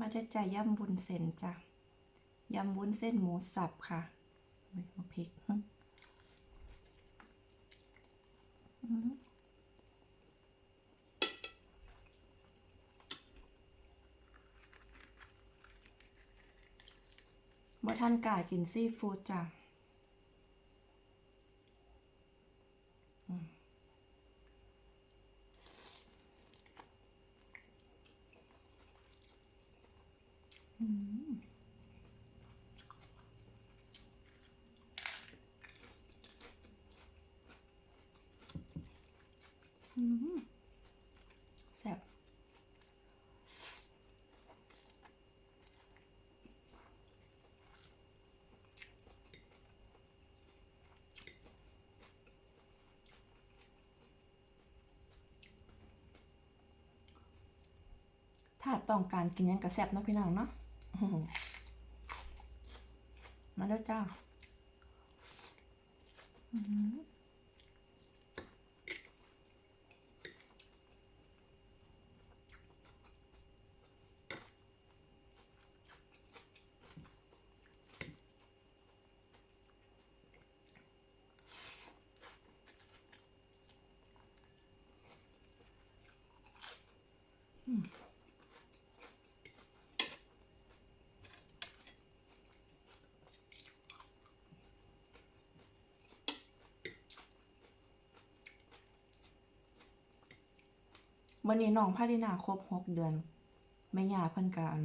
มาด้ใจยำวุ้นเส้นจ้ะยำวุ้นเส้นหมูสับค่ะไม่เอาพริกบ่ทันกล้ากินซีฟู้ดจ้ะ แซ่บถ้าต้องการกินยังกระแซบเนาะพี่น้องเนาะมาแล้วจ้า อือ วันนี้น้องพาดินาครบหกเดือนแม่ยาเพิ่นกะอัน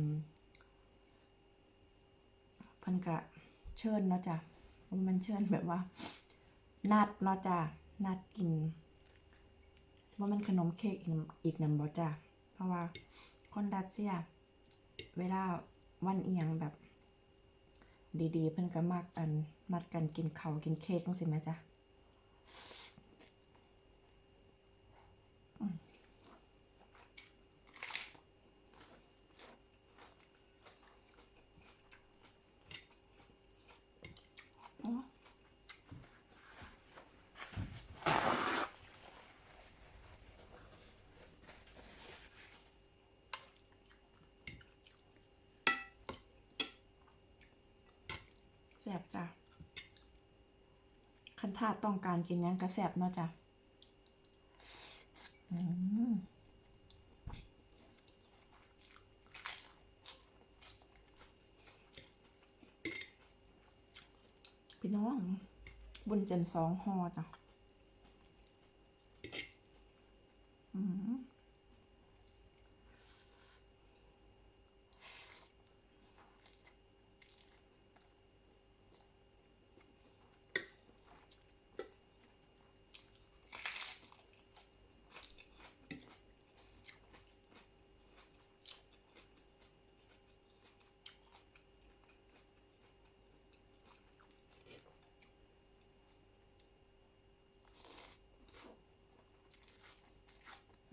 เพิ่นกะเชิญเนาะจ้ะมันเชิญแบบว่า นัดเนาะจ้ะนัดกินสมมติมันขนมเค้กอีกนำอีกนำบ่จ้ะ เพราะว่าคนดัตเซีย เวลาวันเอียงแบบ ดีๆ เพิ่นก็มักอันนัดกันกินข้ากินเค้กจังสิแหมจ้ะ อ๋อ แสบจ้ะคันท่าต้องการกินยังกระแสบเนาะจ้ะอืมพี่น้องบุญจันสองหอจ้ะอืม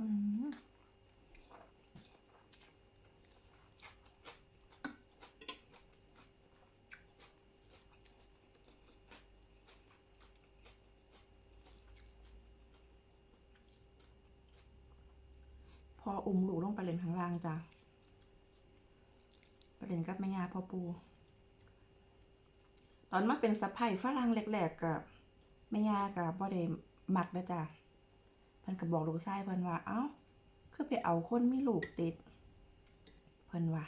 อืม พออุ้มลูกลงไปเล่นข้างล่างจ้ะไปเล่นกับแม่ยาพ่อปู ตอนมาเป็นสะใภ้ฝรั่งแรกๆกับแม่ยากับบ่ได้มักเด้อจ้ะเพิ่นก็บอกลูกชายเพิ่นว่า เอ้า คือไปเอาคนมีลูกติด เพิ่นว่า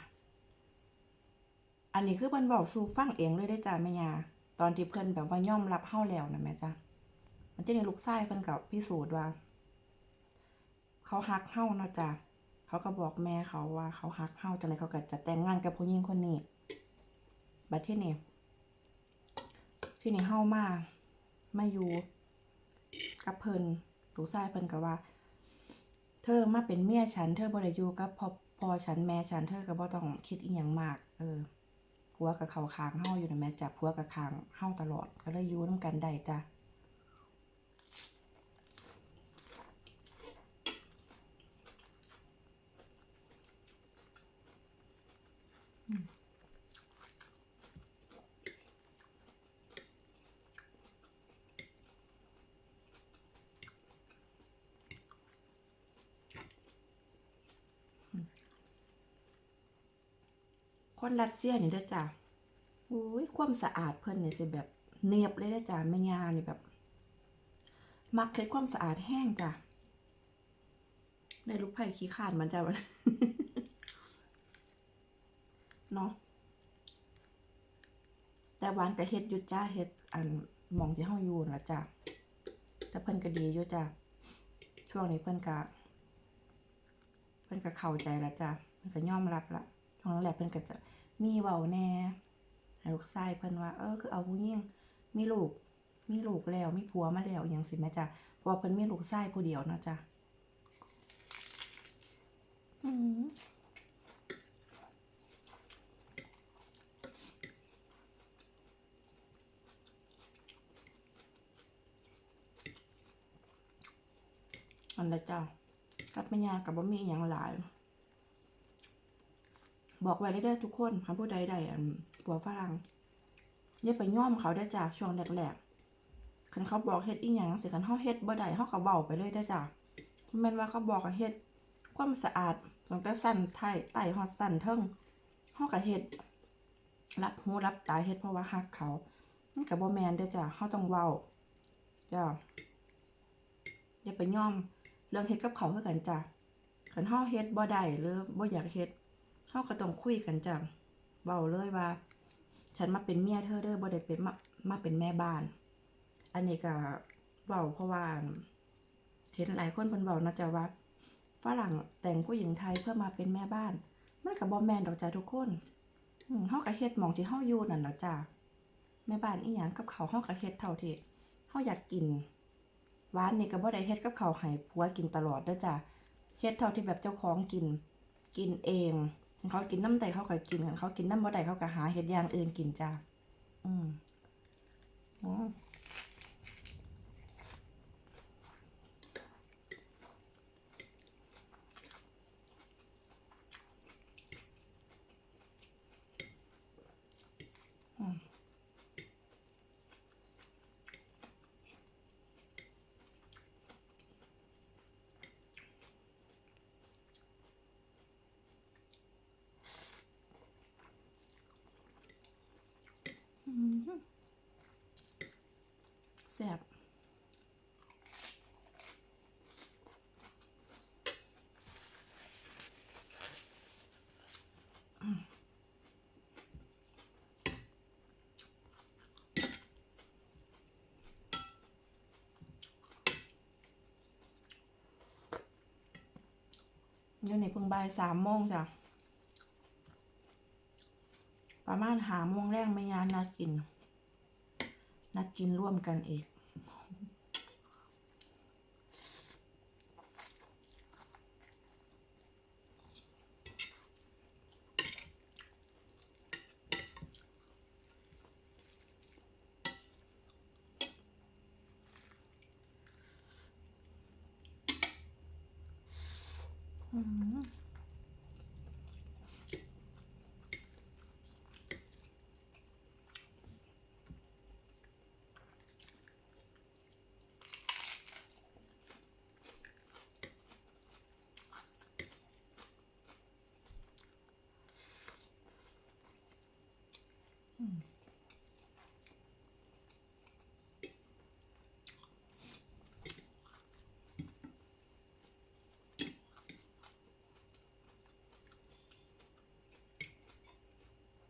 อันนี้คือเพิ่นเว้าสู่ฟังเองเลยได้จ้ะแม่ยา ตอนที่เพิ่นแบบว่าย่อมรับเฮาแล้วนะแม่จ้ะ มันจะนี่ลูกชายเพิ่นก็พิสูจน์ว่า เขาฮักเฮาเนาะจ้ะเขาก็บอกแม่เขาว่าเขาฮักเฮาจังไดเขาก็จะแต่งงานกับผู้หญิงคนนี้บัดที่นี่ที่นี่เฮามามาอยู่กับเพิ่นลูกชายเพิ่นก็ว่า เธอมาเป็นเมียฉัน เธอบ่ได้อยู่กับพอพอฉันแม่ฉันเธอก็บ่ต้องคิดอีหยังมาก เออผัวกับเขาค้างเฮาอยู่นะแม่จับผัวกับค้างเฮาตลอดก็เลยอยู่นํกันได้จ้ะ คนรัสเซียนี่ด้จ้ะโอ้ยความสะอาดเพิ่นนี่สิแบบเนียบเลยเด้จ้ะแม่ยานี่แบบ มักเฮ็ดความสะอาดแห้งจ้ะได้ลูกไผ่ขี้ขานมันจ้ะเนาะแต่หวานก็เฮ็ดยู่จ้าเฮ็ดอันมองที่เฮาอยู่นั่นล่ะจ้ะแต่เพิ่นก็ดีอยู่จ้ะช่วงนี้เพิ่นก็เพิ่นก็เข้าใจล้วจ้ะเพิ่นก็ยอมรับละ ช่วงแรกๆเพิ่นก็จะมีเว้าแหน่ลูกชายเพิ่นว่า เออคือเอาผู้หญิงมีลูก มีลูกแล้วมีผัวมาแล้วอย่างสิแม่จ้ะเพราะเพิ่นมีลูกชายผู้เดียวเนาะจ้ะอืมอันละจ้ะกับแม่ยากับบ่มีอย่างหลาย บอกไว้เลยเด้อทุกคนหากผู้ใดใดอันผัวฝรั่งอย่าไปย่อมเขาได้จ้ะช่วงแรกๆคันเขาบอกเฮ็ดอีหยังสิคันเฮาเฮ็ดบ่ได้เฮาก็เว้าไปเลยได้จ้ะแม่นว่าเขาบอกเฮ็ดความสะอาดตั้งแต่สั้นไท้ไต้ฮอดสั้นเทิงเฮาก็เฮ็ดรับหูรับตาเฮ็ดเพราะว่าฮักเขามันก็บ่แม่นเด้อจ้ะเฮาต้องเว้าจ้ะอย่าไปย่อมเรื่องเฮ็ดกับเขาวคือกันจ้ะคันเฮาเฮ็ดบ่ได้หรือบ่อยากเฮ็ด เขาก็ต้องคุยกันจ้ะเบาเลยว่า ฉันมาเป็นเมียเธอเด้อบ่ได้เป็นมามาเป็นแม่บ้าน อันนี้ก็เบาเพราะว่า เห็นหลายคนเพิ่นเว้านะจ๊ะว่าฝรั่งแต่งผู้หญิงไทยเพื่อมาเป็นแม่บ้านมันก็บ่แมนดอกจ้ะทุกคนเฮาก็เฮ็ดหมองที่เฮาอยู่นั่นล่ะจ้ะแม่บ้านอีหยังกับเขาเฮาก็เฮ็ดเท่าที่เฮาอยากกินหวานนี่ก็บ่ได้เฮ็ดกับเขาให้ผัวกินตลอดเด้อจ้ะเฮ็ดเท่าที่แบบเจ้าของกิน กินเอง เขากินน้ำใดเขาก็กินกันเขากินน้ำบ่ใดเขาก็หาเห็ดอย่างอื่นกินจ้าอืมอ๋อ แซ่บอืมเดี๋ยวนี้เพิ่งบ่ายสามโมงจ้ะ ประมาณหาโมงแรกไม่ยานนัดกิน นัดกินร่วมกันอีก อืม Hmm.